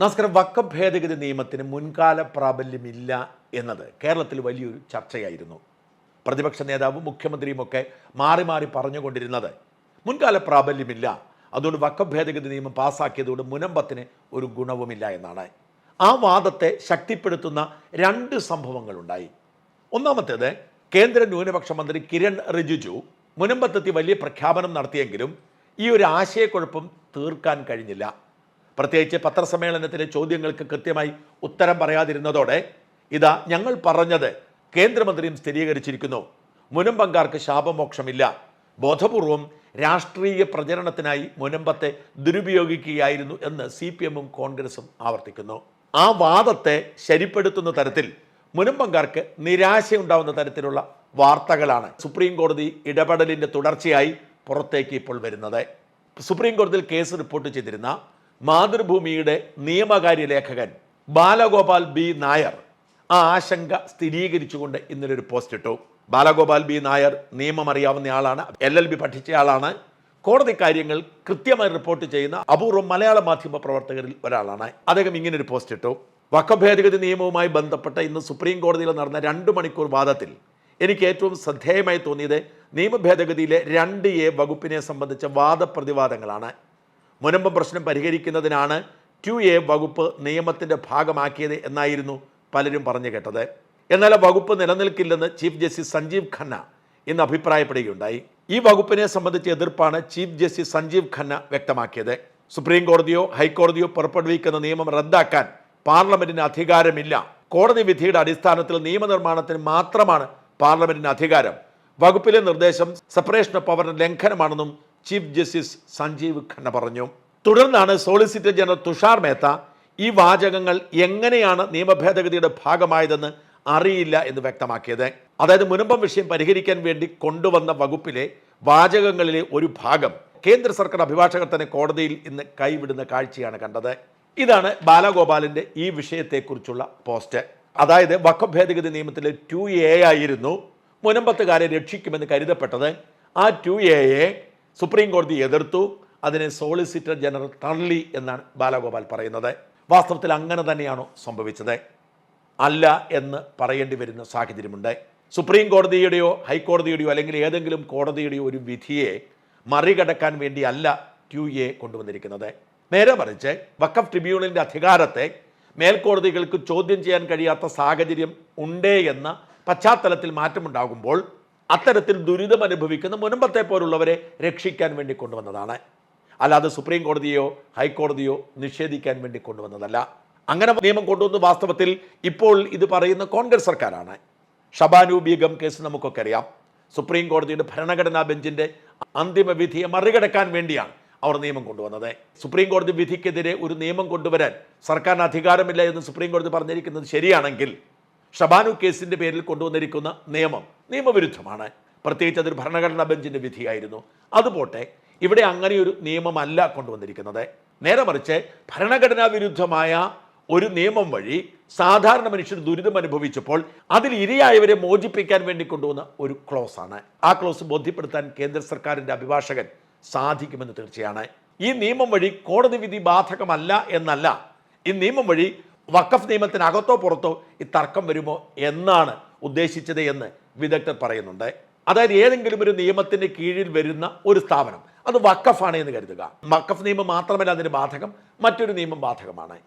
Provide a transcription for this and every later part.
നമസ്കാരം. വക്കം ഭേദഗതി നിയമത്തിന് മുൻകാല പ്രാബല്യമില്ല എന്നത് കേരളത്തിൽ വലിയൊരു ചർച്ചയായിരുന്നു. പ്രതിപക്ഷ നേതാവും മുഖ്യമന്ത്രിയുമൊക്കെ മാറി മാറി പറഞ്ഞുകൊണ്ടിരുന്നത് മുൻകാല പ്രാബല്യമില്ല. അതുകൊണ്ട് വക്കം ഭേദഗതി നിയമം പാസ്സാക്കിയതുകൊണ്ട് മുനമ്പത്തിന് ഒരു ഗുണവുമില്ല എന്നാണ്. ആ വാദത്തെ ശക്തിപ്പെടുത്തുന്ന രണ്ട് സംഭവങ്ങളുണ്ടായി. ഒന്നാമത്തേത് കേന്ദ്ര ന്യൂനപക്ഷ മന്ത്രി കിരൺ റിജിജു മുനമ്പത്തെത്തി വലിയ പ്രഖ്യാപനം നടത്തിയെങ്കിലും ഈ ഒരു ആശയക്കുഴപ്പം തീർക്കാൻ കഴിഞ്ഞില്ല. പ്രത്യേകിച്ച് പത്രസമ്മേളനത്തിലെ ചോദ്യങ്ങൾക്ക് കൃത്യമായി ഉത്തരം പറയാതിരുന്നതോടെ ഇതാ ഞങ്ങൾ പറഞ്ഞത് കേന്ദ്രമന്ത്രിയും സ്ഥിരീകരിച്ചിരിക്കുന്നു. മുനമ്പങ്കാർക്ക് ശാപമോക്ഷമില്ല. ബോധപൂർവം രാഷ്ട്രീയ പ്രചരണത്തിനായി മുനമ്പത്തെ ദുരുപയോഗിക്കുകയായിരുന്നു എന്ന് സി പി എമ്മും കോൺഗ്രസും ആവർത്തിക്കുന്നു. ആ വാദത്തെ ശരിപ്പെടുത്തുന്ന തരത്തിൽ മുനമ്പങ്കാർക്ക് നിരാശയുണ്ടാവുന്ന തരത്തിലുള്ള വാർത്തകളാണ് സുപ്രീം കോടതി ഇടപെടലിന്റെ തുടർച്ചയായി പുറത്തേക്ക് ഇപ്പോൾ വരുന്നത്. സുപ്രീം കോടതിയിൽ കേസ് റിപ്പോർട്ട് ചെയ്തിരുന്ന മാതൃഭൂമിയുടെ നിയമകാര്യ ലേഖകൻ ബാലഗോപാൽ ബി നായർ ആ ആശങ്ക സ്ഥിരീകരിച്ചുകൊണ്ട് ഇന്നലെ ഒരു പോസ്റ്റ് ഇട്ടു. ബാലഗോപാൽ ബി നായർ നിയമം അറിയാവുന്ന ആളാണ്. എൽ എൽ ബി പഠിച്ച ആളാണ്. കോടതി കാര്യങ്ങൾ കൃത്യമായി റിപ്പോർട്ട് ചെയ്യുന്ന അപൂർവം മലയാള മാധ്യമ പ്രവർത്തകരിൽ ഒരാളാണ്. അദ്ദേഹം ഇങ്ങനെ ഒരു പോസ്റ്റ് ഇട്ടു. വക്കഭേദഗതി നിയമവുമായി ബന്ധപ്പെട്ട ഇന്ന് സുപ്രീം കോടതിയിൽ നടന്ന രണ്ട് മണിക്കൂർ വാദത്തിൽ എനിക്ക് ഏറ്റവും ശ്രദ്ധേയമായി തോന്നിയത് നിയമഭേദഗതിയിലെ രണ്ട് എ വകുപ്പിനെ സംബന്ധിച്ച വാദപ്രതിവാദങ്ങളാണ്. മുനമ്പം പ്രശ്നം പരിഹരിക്കുന്നതിനാണ് ടു എ വകുപ്പ് നിയമത്തിന്റെ ഭാഗമാക്കിയത് എന്നായിരുന്നു പലരും പറഞ്ഞു കേട്ടത്. എന്നാൽ വകുപ്പ് നിലനിൽക്കില്ലെന്ന് ചീഫ് ജസ്റ്റിസ് സഞ്ജീവ് ഖന്ന ഇന്ന് അഭിപ്രായപ്പെടുകയുണ്ടായി. ഈ വകുപ്പിനെ സംബന്ധിച്ച എതിർപ്പാണ് ചീഫ് ജസ്റ്റിസ് സഞ്ജീവ് ഖന്ന വ്യക്തമാക്കിയത്. സുപ്രീം കോടതിയോ ഹൈക്കോടതിയോ പുറപ്പെടുവിക്കുന്ന നിയമം റദ്ദാക്കാൻ പാർലമെന്റിന് അധികാരമില്ല. കോടതി വിധിയുടെ അടിസ്ഥാനത്തിൽ നിയമനിർമ്മാണത്തിന് മാത്രമാണ് പാർലമെന്റിന് അധികാരം. വകുപ്പിലെ നിർദ്ദേശം സെപ്പറേഷൻ ഓഫ് പവറിന്റെ ലംഘനമാണെന്നും ചീഫ് ജസ്റ്റിസ് സഞ്ജീവ് ഖന്ന പറഞ്ഞു. തുടർന്നാണ് സോളിസിറ്റർ ജനറൽ തുഷാർ മേത്ത ഈ വാചകങ്ങൾ എങ്ങനെയാണ് നിയമഭേദഗതിയുടെ ഭാഗമായതെന്ന് അറിയില്ല എന്ന് വ്യക്തമാക്കിയത്. അതായത് മുനമ്പം വിഷയം പരിഹരിക്കാൻ വേണ്ടി കൊണ്ടുവന്ന വകുപ്പിലെ വാചകങ്ങളിലെ ഒരു ഭാഗം കേന്ദ്ര സർക്കാർ അഭിഭാഷകർ തന്നെ കോടതിയിൽ ഇന്ന് കൈവിടുന്ന കാഴ്ചയാണ് കണ്ടത്. ഇതാണ് ബാലഗോപാലിന്റെ ഈ വിഷയത്തെക്കുറിച്ചുള്ള പോസ്റ്റ്. അതായത് വക്കം ഭേദഗതി നിയമത്തിലെ ടു എ ആയിരുന്നു മുനമ്പത്തുകാരെ രക്ഷിക്കുമെന്ന് കരുതപ്പെട്ടത്. ആ ടു എയെ സുപ്രീം കോടതി എതിർത്തു. അതിനെ സോളിസിറ്റർ ജനറൽ തള്ളി എന്നാണ് ബാലഗോപാൽ പറയുന്നത്. വാസ്തവത്തിൽ അങ്ങനെ തന്നെയാണോ സംഭവിച്ചത്? അല്ല എന്ന് പറയേണ്ടി വരുന്ന സാഹചര്യമുണ്ട്. സുപ്രീം കോടതിയുടെയോ ഹൈക്കോടതിയുടെയോ അല്ലെങ്കിൽ ഏതെങ്കിലും കോടതിയുടെയോ ഒരു വിധിയെ മറികടക്കാൻ വേണ്ടി അല്ല ടു എ കൊണ്ടുവന്നിരിക്കുന്നത്. നേരെ മറിച്ച് വക്കഫ് ട്രിബ്യൂണലിന്റെ അധികാരത്തെ മേൽക്കോടതികൾക്ക് ചോദ്യം ചെയ്യാൻ കഴിയാത്ത സാഹചര്യം ഉണ്ടേ എന്ന പശ്ചാത്തലത്തിൽ മാറ്റമുണ്ടാകുമ്പോൾ അത്തരത്തിൽ ദുരിതം അനുഭവിക്കുന്ന മുനമ്പത്തെ പോലുള്ളവരെ രക്ഷിക്കാൻ വേണ്ടി കൊണ്ടുവന്നതാണ്. അല്ലാതെ സുപ്രീം കോടതിയോ ഹൈക്കോടതിയോ നിഷേധിക്കാൻ വേണ്ടി കൊണ്ടുവന്നതല്ല. അങ്ങനെ നിയമം കൊണ്ടുവന്ന വാസ്തവത്തിൽ ഇപ്പോൾ ഇത് പറയുന്ന കോൺഗ്രസ് സർക്കാരാണ്. ഷബാനു ബീഗം കേസ് നമുക്കൊക്കെ അറിയാം. സുപ്രീം കോടതിയുടെ ഭരണഘടനാ ബെഞ്ചിന്റെ അന്തിമ വിധിയെ മറികടക്കാൻ വേണ്ടിയാണ് അവർ നിയമം കൊണ്ടുവന്നത്. സുപ്രീം കോടതി വിധിക്കെതിരെ ഒരു നിയമം കൊണ്ടുവരാൻ സർക്കാരിന് അധികാരമില്ല എന്ന് സുപ്രീം കോടതി പറഞ്ഞിരിക്കുന്നത് ശരിയാണെങ്കിൽ ഷബാനു കേസിന്റെ പേരിൽ കൊണ്ടുവന്നിരിക്കുന്ന നിയമം നിയമവിരുദ്ധമാണ്. പ്രത്യേകിച്ച് അതൊരു ഭരണഘടനാ ബെഞ്ചിന്റെ വിധിയായിരുന്നു. അതുപോട്ടെ ഇവിടെ അങ്ങനെയൊരു നിയമമല്ല കൊണ്ടുവന്നിരിക്കുന്നത്. നേരെ മറിച്ച് ഭരണഘടനാ വിരുദ്ധമായ ഒരു നിയമം വഴി സാധാരണ മനുഷ്യർ ദുരിതം അനുഭവിച്ചപ്പോൾ അതിൽ ഇരയായവരെ മോചിപ്പിക്കാൻ വേണ്ടി കൊണ്ടുവന്ന ഒരു ക്ലോസ് ആണ്. ആ ക്ലോസ് ബോധ്യപ്പെടുത്താൻ കേന്ദ്ര സർക്കാരിന്റെ അഭിഭാഷകൻ സാധിക്കുമെന്ന് തീർച്ചയാണ്. ഈ നിയമം വഴി കോടതി വിധി ബാധകമല്ല എന്നല്ല ഈ നിയമം വഴി വഖഫ് നിയമത്തിനകത്തോ പുറത്തോ ഈ തർക്കം വരുമോ എന്നാണ് ഉദ്ദേശിച്ചത് എന്ന് വിദഗ്ധർ പറയുന്നുണ്ട്. അതായത് ഏതെങ്കിലും ഒരു നിയമത്തിന്റെ കീഴിൽ വരുന്ന ഒരു സ്ഥാപനം അത് വക്കഫാണ് എന്ന് കരുതുക. വക്കഫ് നിയമം മാത്രമല്ല അതിന് ബാധകം മറ്റൊരു നിയമം ബാധകമാണ്.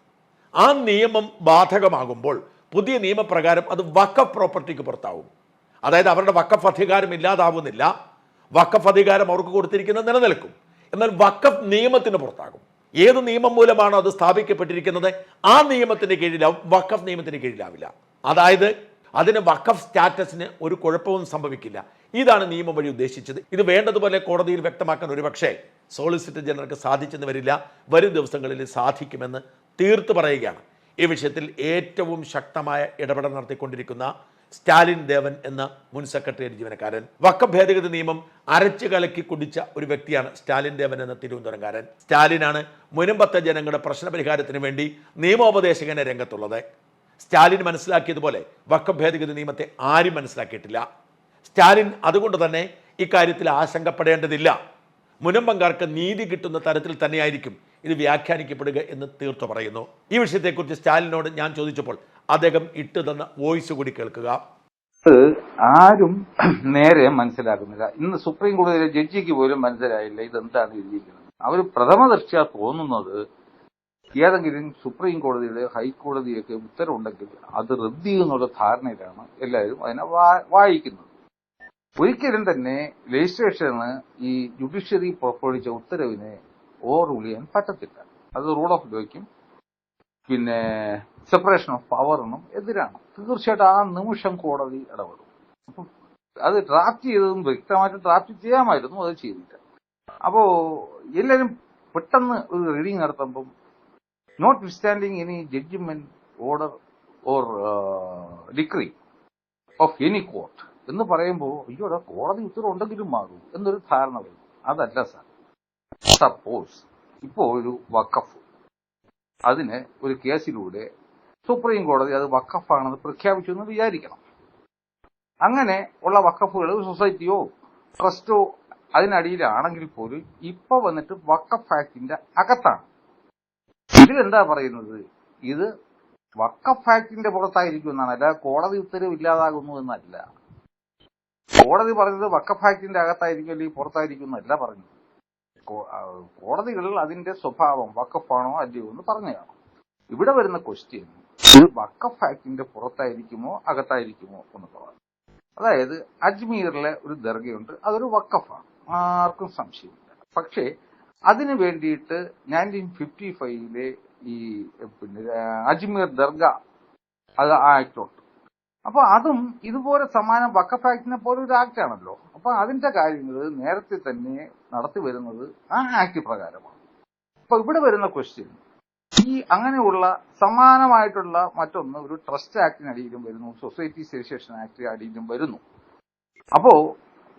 ആ നിയമം ബാധകമാകുമ്പോൾ പുതിയ നിയമപ്രകാരം അത് വക്കഫ് പ്രോപ്പർട്ടിക്ക് പുറത്താവും. അതായത് അവരുടെ വക്കഫ് അധികാരം ഇല്ലാതാവുന്നില്ല. വക്കഫ് അധികാരം അവർക്ക് കൊടുത്തിരിക്കുന്നത് നിലനിൽക്കും. എന്നാൽ വക്കഫ് നിയമത്തിന് പുറത്താകും. ഏത് നിയമം മൂലമാണോ അത് സ്ഥാപിക്കപ്പെട്ടിരിക്കുന്നത്? ആ നിയമത്തിന്റെ കീഴിലാവും വക്കഫ് നിയമത്തിന് കീഴിലാവില്ല. അതായത് അതിന് വക്കഫ് സ്റ്റാറ്റസിന് ഒരു കുഴപ്പവും സംഭവിക്കില്ല. ഇതാണ് നിയമം വഴി ഉദ്ദേശിച്ചത്. ഇത് വേണ്ടതുപോലെ കോടതിയിൽ വ്യക്തമാക്കാൻ ഒരുപക്ഷെ സോളിസിറ്റർ ജനറൽക്ക് സാധിച്ചെന്ന് വരില്ല. വരും ദിവസങ്ങളിൽ സാധിക്കുമെന്ന് തീർത്തു പറയുകയാണ്. ഈ വിഷയത്തിൽ ഏറ്റവും ശക്തമായ ഇടപെടൽ നടത്തിക്കൊണ്ടിരിക്കുന്ന സ്റ്റാലിൻ ദേവൻ എന്ന മുൻ സെക്രട്ടേറിയറ്റ് ജീവനക്കാരൻ. വക്ക ഭേദഗതി നിയമം അരച്ചു കലക്കി കുടിച്ച ഒരു വ്യക്തിയാണ് സ്റ്റാലിൻ ദേവൻ എന്ന തിരുവനന്തപുരംകാരൻ. സ്റ്റാലിനാണ് മുനമ്പത്തെ ജനങ്ങളുടെ പ്രശ്നപരിഹാരത്തിന് വേണ്ടി നിയമോപദേശകനെ രംഗത്തുള്ളത്. സ്റ്റാലിൻ മനസ്സിലാക്കിയതുപോലെ വക്കം ഭേദഗതി നിയമത്തെ ആരും മനസ്സിലാക്കിയിട്ടില്ല. സ്റ്റാലിൻ അതുകൊണ്ട് തന്നെ ഇക്കാര്യത്തിൽ ആശങ്കപ്പെടേണ്ടതില്ല. മുനമ്പങ്കാർക്ക് നീതി കിട്ടുന്ന തരത്തിൽ തന്നെയായിരിക്കും ഇത് വ്യാഖ്യാനിക്കപ്പെടുക എന്ന് തീർത്തു പറയുന്നു. ഈ വിഷയത്തെക്കുറിച്ച് സ്റ്റാലിനോട് ഞാൻ ചോദിച്ചപ്പോൾ അദ്ദേഹം ഇട്ടു തന്ന വോയിസ് കൂടി കേൾക്കുക. ആരും നേരെ മനസ്സിലാക്കുന്നില്ല. ഇന്ന് സുപ്രീം കോടതിയിലെ ജഡ്ജിക്ക് പോലും മനസ്സിലായില്ല ഇതെന്താണ് എഴുതിയിരിക്കുന്നത്. അവർ പ്രഥമ ദൃഷ്ട്യാ തോന്നുന്നത് ഏതെങ്കിലും സുപ്രീം കോടതിയുടെ ഹൈക്കോടതിയൊക്കെ ഉത്തരവുണ്ടെങ്കിൽ അത് റദ്ദ് ചെയ്യുന്നുള്ള ധാരണയിലാണ് എല്ലാവരും അതിനെ വായിക്കുന്നത്. ഒരിക്കലും തന്നെ രജിസ്ട്രേഷന് ഈ ജുഡീഷ്യറി പുറപ്പെടുവിച്ച ഉത്തരവിനെ ഓവർ റൂൾ ചെയ്യാൻ പറ്റത്തില്ല. അത് റൂൾ ഓഫ് ലോയ്ക്കും പിന്നെ സെപ്പറേഷൻ ഓഫ് പവറിനും എതിരാണ്. തീർച്ചയായിട്ടും ആ നിമിഷം കോടതി ഇടപെടും. അത് ഡ്രാഫ്റ്റ് ചെയ്തതും വ്യക്തമായിട്ട് ഡ്രാഫ്റ്റ് ചെയ്യാമായിരുന്നു അത് ചെയ്തില്ല. അപ്പോ എല്ലാവരും പെട്ടെന്ന് ഒരു reading നടത്തുമ്പം note any judgment, order or uh, decree of any court. എന്ന് പറയുമ്പോൾ അയ്യോ കോടതി ഉത്തരവ് ഉണ്ടെങ്കിലും മാറും എന്നൊരു ധാരണ വരും. അതല്ല സാർ. സപ്പോസ് ഇപ്പോൾ ഒരു വക്കഫ് അതിന് ഒരു കേസിലൂടെ സുപ്രീം കോടതി അത് വക്കഫാണെന്ന് പ്രഖ്യാപിച്ചു എന്ന് വിചാരിക്കണം. അങ്ങനെ ഉള്ള വക്കഫുകൾ സൊസൈറ്റിയോ ട്രസ്റ്റോ അതിനടിയിലാണെങ്കിൽ പോലും ഇപ്പൊ വന്നിട്ട് വക്കഫ് ആക്ടിന്റെ അകത്താണ്. ഇതിലെന്താ പറയുന്നത്? ഇത് വക്കഫ് ആക്ടിന്റെ പുറത്തായിരിക്കും എന്നാണ്. അല്ല കോടതി ഉത്തരവ് ഇല്ലാതാകുന്നു എന്നല്ല. കോടതി പറഞ്ഞത് വക്കഫ് ആക്ടിന്റെ അകത്തായിരിക്കും അല്ലെങ്കിൽ പുറത്തായിരിക്കും എന്നല്ല പറഞ്ഞു കോടതികൾ അതിന്റെ സ്വഭാവം വക്കഫാണോ അല്ലയോ എന്ന് പറഞ്ഞതാണ്. ഇവിടെ വരുന്ന ക്വസ്റ്റ്യൻ ഇത് വക്കഫ് ആക്ടിന്റെ പുറത്തായിരിക്കുമോ അകത്തായിരിക്കുമോ എന്നുള്ളതാണ് അതായത് അജ്മീറിലെ ഒരു ദർഗയുണ്ട്. അതൊരു വക്കഫാണ്. ആർക്കും സംശയമില്ല. പക്ഷേ അതിനു വേണ്ടിയിട്ട് നയന്റീൻ ഫിഫ്റ്റി ഫൈവിലെ ഈ പിന്നെ അജ്മീർ ദർഗ അത് ആ അപ്പൊ അതും ഇതുപോലെ സമാനം വക്കഫ് ആക്ടിനെ പോലെ ഒരു ആക്ട് ആണല്ലോ. അപ്പൊ അതിന്റെ കാര്യങ്ങൾ നേരത്തെ തന്നെ നടത്തി വരുന്നത് ആ ആക്ട് പ്രകാരമാണ്. അപ്പൊ ഇവിടെ വരുന്ന ക്വസ്റ്റ്യൻ ഈ അങ്ങനെയുള്ള സമാനമായിട്ടുള്ള മറ്റൊന്ന് ഒരു ട്രസ്റ്റ് ആക്ടിനടിയിലും വരുന്നു സൊസൈറ്റി രജിസ്ട്രേഷൻ ആക്ട് അടിയിലും വരുന്നു. അപ്പോ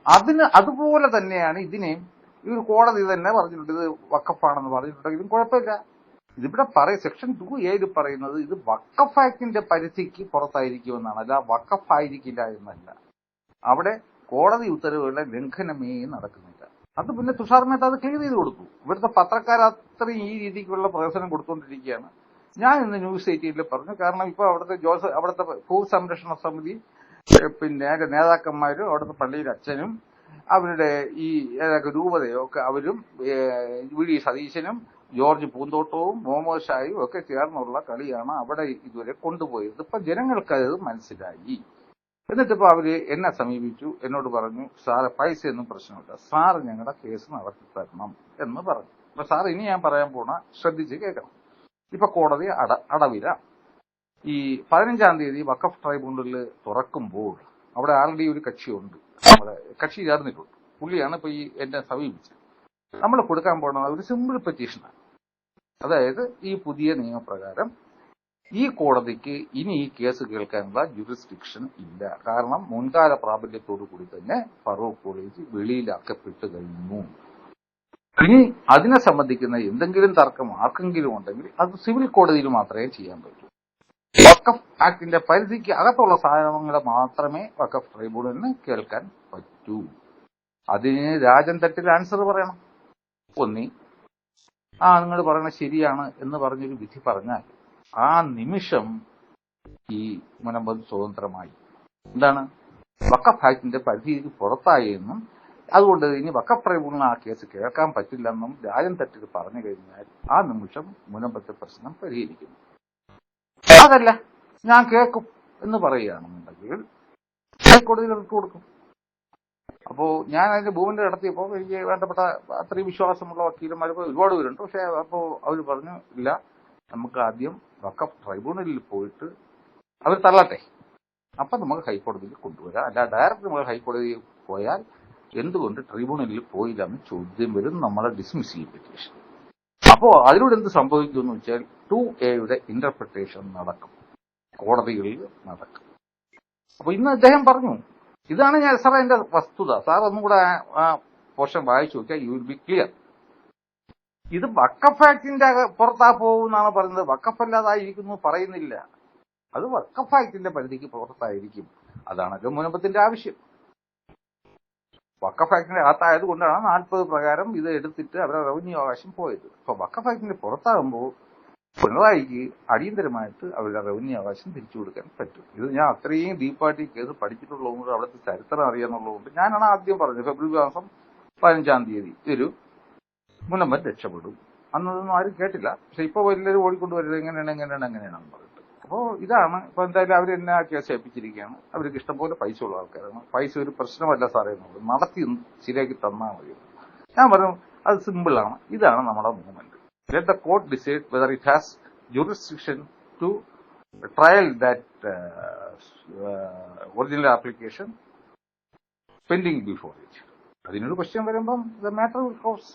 അതിന് അതുപോലെ തന്നെയാണ് ഇതിനെയും ഒരു കോടതി തന്നെ പറഞ്ഞിട്ടുണ്ട്. ഇത് വക്കഫാണെന്ന് പറഞ്ഞിട്ടുണ്ടെങ്കിലും കുഴപ്പമില്ല. ഇതിവിടെ പറയ സെക്ഷൻ ടു എയിൽ പറയുന്നത് ഇത് വക്കഫ് ആക്ടിന്റെ പരിധിക്ക് പുറത്തായിരിക്കുമെന്നാണ്. അല്ല വക്കഫ് ആയിരിക്കില്ല എന്നല്ല. അവിടെ കോടതി ഉത്തരവുകളുടെ ലംഘനമേ നടക്കുന്നില്ല. അത് പിന്നെ തുഷാർ മേത്ത അത് ക്ലിയർ ചെയ്ത് കൊടുത്തു. ഇവിടുത്തെ പത്രക്കാർ അത്രയും ഈ രീതിക്കുള്ള പ്രദർശനം കൊടുത്തുകൊണ്ടിരിക്കുകയാണ്. ഞാൻ ഇന്ന് ന്യൂസ് എയ്റ്റീനിൽ പറഞ്ഞു. കാരണം ഇപ്പൊ അവിടുത്തെ ജോസ് അവിടുത്തെ ഭൂസംരക്ഷണ സമിതി പിന്നെ നേതാക്കന്മാരും അവിടുത്തെ പള്ളിയിലെ അച്ഛനും അവരുടെ ഈ ഏതൊക്കെ രൂപതയോ ഒക്കെ അവരും വി ഡി സതീശനും ജോർജ് പൂന്തോട്ടവും മോമോഷായും ഷായും ഒക്കെ ചേർന്നുള്ള കളിയാണ് അവിടെ ഇതുവരെ കൊണ്ടുപോയത്. ഇപ്പൊ ജനങ്ങൾക്ക് അത് മനസ്സിലായി. എന്നിട്ടിപ്പോ അവർ എന്നെ സമീപിച്ചു എന്നോട് പറഞ്ഞു സാറ് പൈസയൊന്നും പ്രശ്നമില്ല. സാറ് ഞങ്ങളുടെ കേസ് നടത്തി തരണം എന്ന് പറഞ്ഞു. അപ്പൊ സാർ ഇനി ഞാൻ പറയാൻ പോണ ശ്രദ്ധിച്ച് കേൾക്കണം. ഇപ്പൊ കോടതി അട അടവില. ഈ പതിനഞ്ചാം തീയതി വക്കഫ് ട്രൈബ്യൂണലിൽ തുറക്കുമ്പോൾ അവിടെ ആൾറെഡി ഒരു കക്ഷിയുണ്ട്. നമ്മുടെ കക്ഷി ചേർന്നിട്ടുണ്ട്. പുള്ളിയാണ് ഇപ്പൊ ഈ എന്നെ സമീപിച്ചത്. നമ്മൾ കൊടുക്കാൻ പോകുന്നത് ഒരു സിമ്പിൾ പെറ്റീഷനാണ് അതായത് ഈ പുതിയ നിയമപ്രകാരം ഈ കോടതിക്ക് ഇനി ഈ കേസ് കേൾക്കാനുള്ള ജുറിസ്ഡിക്ഷൻ ഇല്ല. കാരണം മുൻകാല പ്രാബല്യത്തോടു കൂടി തന്നെ ഫറൂഖ് കോളേജ് വെളിയിലാക്കപ്പെട്ടു കഴിഞ്ഞു. ഇനി അതിനെ സംബന്ധിക്കുന്ന എന്തെങ്കിലും തർക്കം ആർക്കെങ്കിലും ഉണ്ടെങ്കിൽ അത് സിവിൽ കോടതിയിൽ മാത്രമേ ചെയ്യാൻ പറ്റൂ. വഖഫ് ആക്ടിന്റെ പരിധിക്ക് അകത്തുള്ള സാധനങ്ങൾ മാത്രമേ വഖഫ് ട്രൈബ്യൂണലിന് കേൾക്കാൻ പറ്റൂ. അതിന് രാജൻ തട്ടിൽ ആൻസർ പറയണം. ഒന്നി ആ നിങ്ങൾ പറയുന്നത് ശരിയാണ് എന്ന് പറഞ്ഞൊരു വിധി പറഞ്ഞാൽ ആ നിമിഷം ഈ മുനമ്പത് സ്വതന്ത്രമായി. എന്താണ്? വക്കഫ് ആക്ടിന്റെ പരിധിക്ക് പുറത്തായി എന്നും അതുകൊണ്ട് ഇനി വക്കഫ് ട്രൈബ്യൂണൽ ആ കേസ് കേൾക്കാൻ പറ്റില്ലെന്നും രാജൻ തട്ടിൽ പറഞ്ഞു കഴിഞ്ഞാൽ ആ നിമിഷം മുനമ്പത്തെ പ്രശ്നം പരിഹരിക്കുന്നു. അതല്ല ഞാൻ കേൾക്കും എന്ന് പറയുകയാണെന്നുണ്ടെങ്കിൽ ഹൈക്കോടതിയിൽ റിട്ട് കൊടുക്കും. അപ്പോ ഞാൻ അതിന്റെ ഭൂമിന്റെ നടത്തിയപ്പോൾ എനിക്ക് വേണ്ടപ്പെട്ട അത്രയും വിശ്വാസമുള്ള വക്കീലന്മാർ ഒരുപാട് പേരുണ്ട്. പക്ഷെ അപ്പോ അവർ പറഞ്ഞു ഇല്ല നമുക്ക് ആദ്യം വക്കഫ് ട്രൈബ്യൂണലിൽ പോയിട്ട് അവർ തള്ളട്ടെ. അപ്പൊ നമുക്ക് ഹൈക്കോടതിയിൽ കൊണ്ടുവരാം. അല്ല ഡയറക്റ്റ് നമ്മൾ ഹൈക്കോടതിയിൽ പോയാൽ എന്തുകൊണ്ട് ട്രിബ്യൂണലിൽ പോയില്ല എന്ന് ചോദ്യം വരും നമ്മളെ ഡിസ്മിസ് ചെയ്യും. പെറ്റീഷൻ അപ്പോ അതിലൂടെ എന്ത് സംഭവിക്കുമെന്ന് വെച്ചാൽ ടു എയുടെ ഇന്റർപ്രിട്ടേഷൻ നടക്കും. കോടതികളിൽ നടക്കും. അപ്പൊ ഇന്ന് അദ്ദേഹം പറഞ്ഞു ഇതാണ് ഞാൻ സാർ എന്റെ വസ്തുത. സാർ ഒന്നും കൂടെ ആ- പോർഷൻ വായിച്ചു നോക്കിയാൽ യു വിൽ ബി ക്ലിയർ ഇത് വക്കഫ് ആക്ടിന്റെ പോകും പുറത്താ പോകുന്നാണ് പറയുന്നത്. വക്കഫല്ലാതായിരിക്കുന്നു പറയുന്നില്ല. അത് വക്കഫ് പരിധിക്ക് പുറത്തായിരിക്കും. അതാണ് മുനമ്പത്തിന്റെ ആവശ്യം. വക്കഫ് അകത്തായത് കൊണ്ടാണ് നാൽപ്പത് പ്രകാരം ഇത് എടുത്തിട്ട് അവരുടെ റവന്യൂ അവകാശം പോയത്. അപ്പൊ വക്കഫ് പുറത്താകുമ്പോൾ പിണറായിക്ക് അടിയന്തരമായിട്ട് അവരുടെ റവന്യൂ അവകാശം തിരിച്ചു കൊടുക്കാൻ പറ്റും. ഇത് ഞാൻ അത്രയും ഡീപ്പായിട്ട് ഈ കേസ് പഠിച്ചിട്ടുള്ളതുകൊണ്ട് അവിടുത്തെ ചരിത്രം അറിയാന്നുള്ളതുകൊണ്ട് ഞാനാണ് ആദ്യം പറഞ്ഞത്. ഫെബ്രുവരി മാസം പതിനഞ്ചാം തീയതി ഒരു മുനമ്പൻ രക്ഷപ്പെടും. അന്നതൊന്നും ആരും കേട്ടില്ല. പക്ഷെ ഇപ്പൊ എല്ലാവരും ഓടിക്കൊണ്ട് വരുന്നത് എങ്ങനെയാണ് എങ്ങനെയാണ് എങ്ങനെയാണെന്ന് പറഞ്ഞിട്ട്. അപ്പോൾ ഇതാണ്. ഇപ്പൊ എന്തായാലും അവർ എന്നെ ആ കേസ് ഏൽപ്പിച്ചിരിക്കുകയാണ്. അവർക്ക് ഇഷ്ടംപോലെ പൈസ ഉള്ള ആൾക്കാരാണ്. പൈസ ഒരു പ്രശ്നമല്ല സാറേ എന്നുള്ളത്. നടത്തി ശരിയാക്കി തന്നാൽ മതി ഞാൻ പറഞ്ഞു അത് സിമ്പിളാണ് ഇതാണ് നമ്മുടെ movement. Let the court decide whether it has jurisdiction to trial that uh, uh, original application pending before it. അതിനൊരു ക്വസ്റ്റ്യൻ വരുമ്പം ദ മാറ്റർ വിൽ ക്രോസ്